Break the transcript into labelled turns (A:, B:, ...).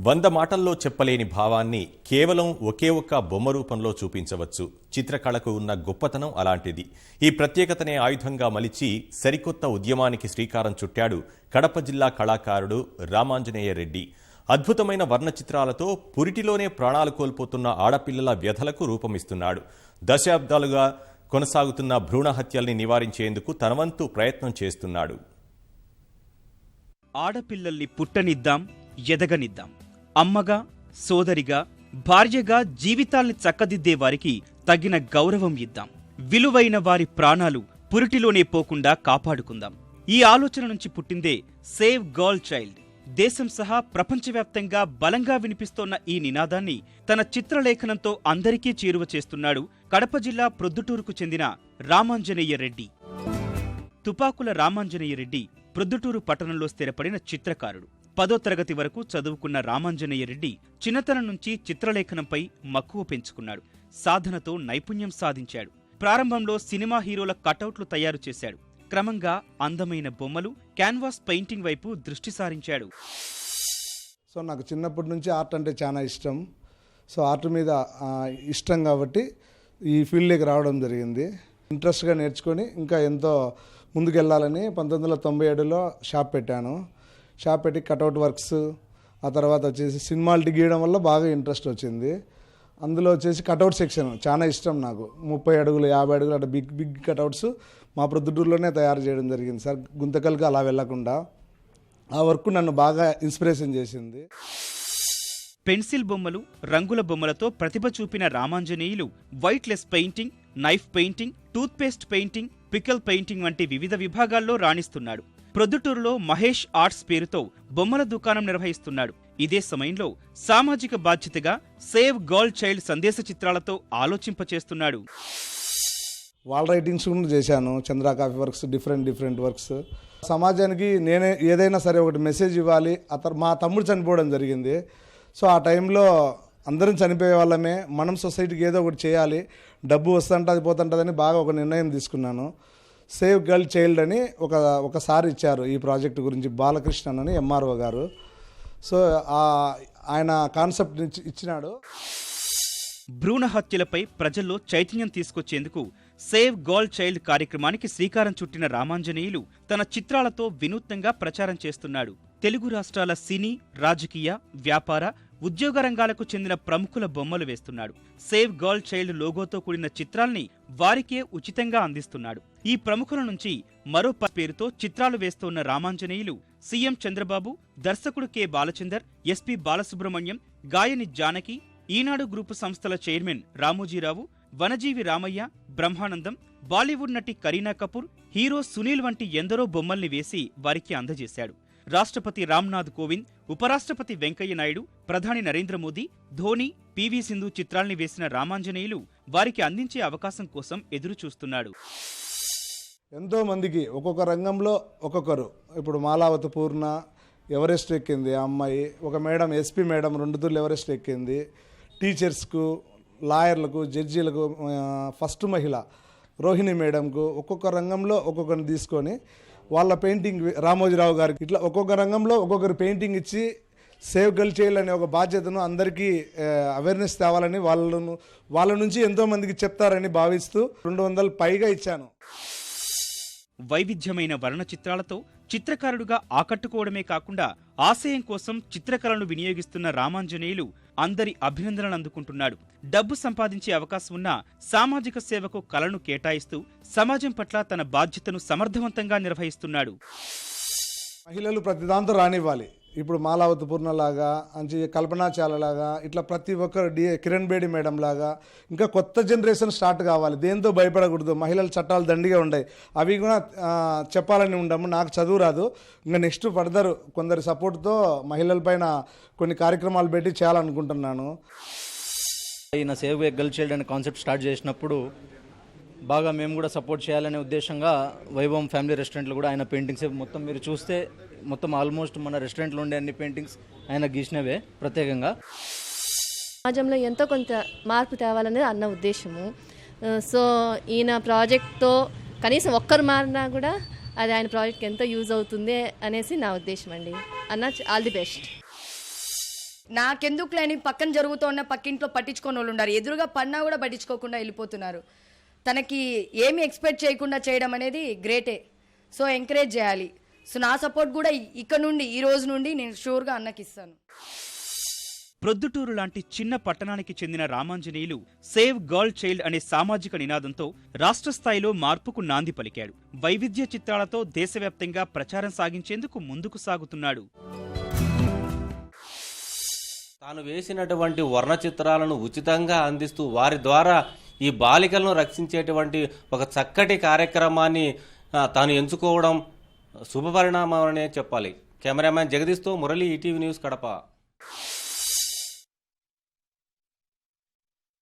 A: వంద మాటల్లో చెప్పలేని భావాన్ని కేవలం ఒకే ఒక్క బొమ్మ రూపంలో చూపించవచ్చు. చిత్రకళకు ఉన్న గొప్పతనం అలాంటిది. ఈ ప్రత్యేకతనే ఆయుధంగా మలిచి సరికొత్త ఉద్యమానికి శ్రీకారం చుట్టాడు కడప జిల్లా కళాకారుడు రామాంజనేయ రెడ్డి. అద్భుతమైన వర్ణ చిత్రాలతో పురిటిలోనే ప్రాణాలు కోల్పోతున్న ఆడపిల్లల వ్యధలకు రూపమిస్తున్నాడు. దశాబ్దాలుగా కొనసాగుతున్న భ్రూణ హత్యల్ని నివారించేందుకు తనవంతు ప్రయత్నం చేస్తున్నాడు.
B: ఆడపిల్లల్ని పుట్టనిద్దాం ఎదగనిద్దాం. అమ్మగా సోదరిగా భార్యగా జీవితాల్ని చక్కదిద్దే వారికి తగిన గౌరవం ఇద్దాం. విలువైన వారి ప్రాణాలు పురిటిలోనే పోకుండా కాపాడుకుందాం. ఈ ఆలోచన నుంచి పుట్టిందే సేవ్ గర్ల్ చైల్డ్. దేశం సహా ప్రపంచవ్యాప్తంగా బలంగా వినిపిస్తోన్న ఈ నినాదాన్ని తన చిత్రలేఖనంతో అందరికీ చేరువ చేస్తున్నాడు కడప జిల్లా ప్రొద్దుటూరుకు చెందిన రామాంజనేయ రెడ్డి. తుపాకుల రామాంజనేయ రెడ్డి ప్రొద్దుటూరు పట్టణంలో స్థిరపడిన చిత్రకారుడు. పదో తరగతి వరకు చదువుకున్న రామాంజనేయ రెడ్డి చిన్నతనం నుంచి చిత్రలేఖనంపై మక్కువ పెంచుకున్నాడు. సాధనతో నైపుణ్యం సాధించాడు. ప్రారంభంలో సినిమా హీరోల కటౌట్లు తయారు చేశాడు. క్రమంగా అందమైన బొమ్మలు క్యాన్వాస్ పెయింటింగ్ వైపు దృష్టి సారించాడు.
C: సో నాకు చిన్నప్పటి నుంచి ఆర్ట్ అంటే చాలా ఇష్టం. సో ఆర్ట్ మీద ఇష్టం కాబట్టి ఈ ఫీల్డ్లోకి రావడం జరిగింది. ఇంట్రెస్ట్గా నేర్చుకొని ఇంకా ఎంతో ముందుకెళ్ళాలని పంతొమ్మిది వందల తొంభై ఏడులో షాప్ పెట్టాను. షాప్ పెట్టి కటౌట్ వర్క్స్ ఆ తర్వాత వచ్చేసి సినిమాలు గీయడం వల్ల బాగా ఇంట్రెస్ట్ వచ్చింది. అందులో వచ్చేసి కటౌట్ సెక్షన్ చాలా ఇష్టం నాకు. ముప్పై అడుగులు యాభై అడుగులు అట్లా బిగ్ బిగ్ కటౌట్స్ మా ప్రొద్దుటూరులోనే తయారు చేయడం జరిగింది సార్. గుంతకల్కి అలా వెళ్ళకుండా. ఆ వర్క్ నన్ను బాగా ఇన్స్పిరేషన్ చేసింది.
B: పెన్సిల్ బొమ్మలు రంగుల బొమ్మలతో ప్రతిభ చూపిన Ramanjaneyulu వైట్లెస్ painting knife painting toothpaste painting pickle painting వంటి వివిధ విభాగాల్లో రాణిస్తున్నాడు. ప్రొద్దుటూరులో మహేష్ ఆర్ట్స్ పేరుతో బొమ్మల దుకాణం నిర్వహిస్తున్నాడు. ఇదే సమయంలో సామాజిక బాధ్యతగా సేవ్ గర్ల్ చైల్డ్ సందేశ చిత్రాలతో ఆలోచింపచేస్తున్నాడు.
C: వాల్ రైటింగ్స్ కూడా చేశాను. Chandra coffee works different different works. సమాజానికి నేనే ఏదైనా సరే ఒకటి మెసేజ్ ఇవ్వాలి. అతను మా తమ్ముడు చనిపోవడం జరిగింది. సో ఆ టైంలో అందరం చనిపోయే వాళ్ళమే. మనం సొసైటీకి ఏదో ఒకటి చేయాలి. డబ్బు వస్తుంటుంది పోతుంటుందని బాగా ఒక నిర్ణయం తీసుకున్నాను. సేవ్ గర్ల్ చైల్డ్ అని ఒక ఒకసారి ఇచ్చారు ఈ ప్రాజెక్ట్ గురించి బాలకృష్ణన్ అని ఎంఆర్ఓ గారు. సో ఆయన కాన్సెప్ట్ ఇచ్చినాడు.
B: భ్రూణ హత్యలపై ప్రజల్లో చైతన్యం తీసుకొచ్చేందుకు సేవ్ గర్ల్ చైల్డ్ కార్యక్రమానికి శ్రీకారం చుట్టిన రామాంజనేయులు తన చిత్రాలతో వినూత్నంగా ప్రచారం చేస్తున్నాడు. తెలుగు రాష్ట్రాల సినీ రాజకీయ వ్యాపార ఉద్యోగ రంగాలకు చెందిన ప్రముఖుల బొమ్మలు వేస్తున్నాడు. సేవ్ గర్ల్ చైల్డ్ లోగోతో కూడిన చిత్రాల్ని వారికే ఉచితంగా అందిస్తున్నాడు. ఈ ప్రముఖుల నుంచి మరో పేరుతో చిత్రాలు వేస్తోన్న రామాంజనేయులు సీఎం చంద్రబాబు దర్శకుడు కె బాలచందర్ ఎస్పి బాలసుబ్రహ్మణ్యం గాయని జానకి ఈనాడు గ్రూపు సంస్థల చైర్మన్ రామోజీరావు వనజీవి రామయ్య బ్రహ్మానందం బాలీవుడ్ నటి కరీనా కపూర్ హీరో సునీల్ వంటి ఎందరో బొమ్మల్ని వేసి వారికి అందజేశాడు. రాష్ట్రపతి రామ్నాథ్ కోవింద్ ఉపరాష్ట్రపతి వెంకయ్య నాయుడు ప్రధాని నరేంద్ర మోదీ ధోని పివి సింధు చిత్రాల్ని వేసిన రామాంజనేయులు వారికి అందించే అవకాశం కోసం
C: ఎదురుచూస్తున్నాడు. ఎంతోమందికి ఒక్కొక్క రంగంలో ఒక్కొక్కరు. ఇప్పుడు మాలావతి పూర్ణ ఎవరెస్ట్ ఎక్కింది ఆ అమ్మాయి. ఒక మేడం ఎస్పీ మేడం రెండు తూర్లు ఎవరెస్ట్ ఎక్కింది. టీచర్స్కు లాయర్లకు జడ్జీలకు ఫస్ట్ మహిళ రోహిణి మేడంకు ఒక్కొక్క రంగంలో ఒక్కొక్కరిని తీసుకొని వాళ్ళ పెయింటింగ్ రామోజీరావు గారికి ఇట్లా ఒక్కొక్క రంగంలో ఒక్కొక్కరు పెయింటింగ్ ఇచ్చి సేవ్ గల్ చేయాలనే ఒక బాధ్యతను అందరికీ అవేర్నెస్ తేవాలని వాళ్ళను వాళ్ళ నుంచి ఎంతోమందికి చెప్తారని భావిస్తూ రెండు వందలు పైగా ఇచ్చాను.
B: వైవిధ్యమైన వర్ణ చిత్రాలతో చిత్రకారుడుగా ఆకట్టుకోవడమే కాకుండా ఆశయం కోసం చిత్రకళను వినియోగిస్తున్న రామాంజనేయులు అందరి అభినందనలు అందుకుంటున్నాడు డబ్బు సంపాదించే అవకాశం ఉన్న సామాజిక సేవకు కళను కేటాయిస్తూ సమాజం పట్ల తన బాధ్యతను సమర్థవంతంగా నిర్వహిస్తున్నాడు.
C: మహిళలు ప్రతిదాంతో రానివ్వాలి. ఇప్పుడు మాలావతి పూర్ణలాగా అంచి కల్పనా చాలలాగా ఇట్లా ప్రతి ఒక్కరు డి కిరణ్ బేడి మేడం లాగా ఇంకా కొత్త జనరేషన్ స్టార్ట్ కావాలి. దేంతో భయపడకూడదు? మహిళల చట్టాలు దండిగా ఉన్నాయి అవి కూడా చెప్పాలని ఉండము. నాకు చదువు రాదు. ఇంకా నెక్స్ట్ ఫర్దర్ కొందరి సపోర్ట్తో మహిళలపైన కొన్ని కార్యక్రమాలు పెట్టి చేయాలనుకుంటున్నాను.
D: ఈయన సేవ్ గర్ల్ చైల్డ్ అనే కాన్సెప్ట్ స్టార్ట్ చేసినప్పుడు బాగా మేము కూడా సపోర్ట్ చేయాలనే ఉద్దేశంగా వైభవం ఫ్యామిలీ రెస్టారెంట్లో కూడా ఆయన పెయింటింగ్స్ మొత్తం మీరు చూస్తే మొత్తం ఆల్మోస్ట్ మన రెస్టారెంట్లో ఉండే అన్ని పెయింటింగ్స్ ఆయన గీసినవే ప్రత్యేకంగా.
E: సమాజంలో ఎంతో కొంత మార్పు తేవాలనేది అన్న ఉద్దేశము. సో ఈయన ప్రాజెక్ట్తో కనీసం ఒక్కరు మారినా కూడా అది ఆయన ప్రాజెక్ట్కి ఎంతో యూజ్ అవుతుంది అనేసి నా ఉద్దేశం అండి. అన్న ఆల్ ది బెస్ట్.
F: నాకెందుకు లేని పక్కన జరుగుతున్న పక్కింట్లో పట్టించుకొని వాళ్ళు ఉన్నారు ఎదురుగా పడినా కూడా పట్టించుకోకుండా వెళ్ళిపోతున్నారు. తనకి ఏమి ఎక్స్పెక్ట్ చేయకుండా చేయడం అనేది గ్రేటే. సో ఎంకరేజ్ చేయాలి. సో నా సపోర్ట్ కూడా ఇక్కడ నుండి ఈ రోజు నుండి నేను షూర్గా అన్నకి ఇస్తాను
B: ప్రొద్దుటూరు లాంటి చిన్న పట్టణానికి చెందిన రామాంజనేయులు సేవ్ గర్ల్ చైల్డ్ అనే సామాజిక నినాదంతో రాష్ట్ర స్థాయిలో మార్పుకు నాంది పలికాడు. వైవిధ్య చిత్రాలతో దేశవ్యాప్తంగా ప్రచారం సాగించేందుకు ముందుకు సాగుతున్నాడు.
G: తాను వేసినటువంటి వర్ణ చిత్రాలను ఉచితంగా అందిస్తూ వారి ద్వారా ఈ బాలికలను రక్షించేటువంటి ఒక చక్కటి కార్యక్రమాన్ని తాను ఎంచుకోవడం శుభపరిణామం అనే చెప్పాలి. కెమెరామ్యాన్ జగదీష్తో మురళి ఈటీవీ న్యూస్ కడప.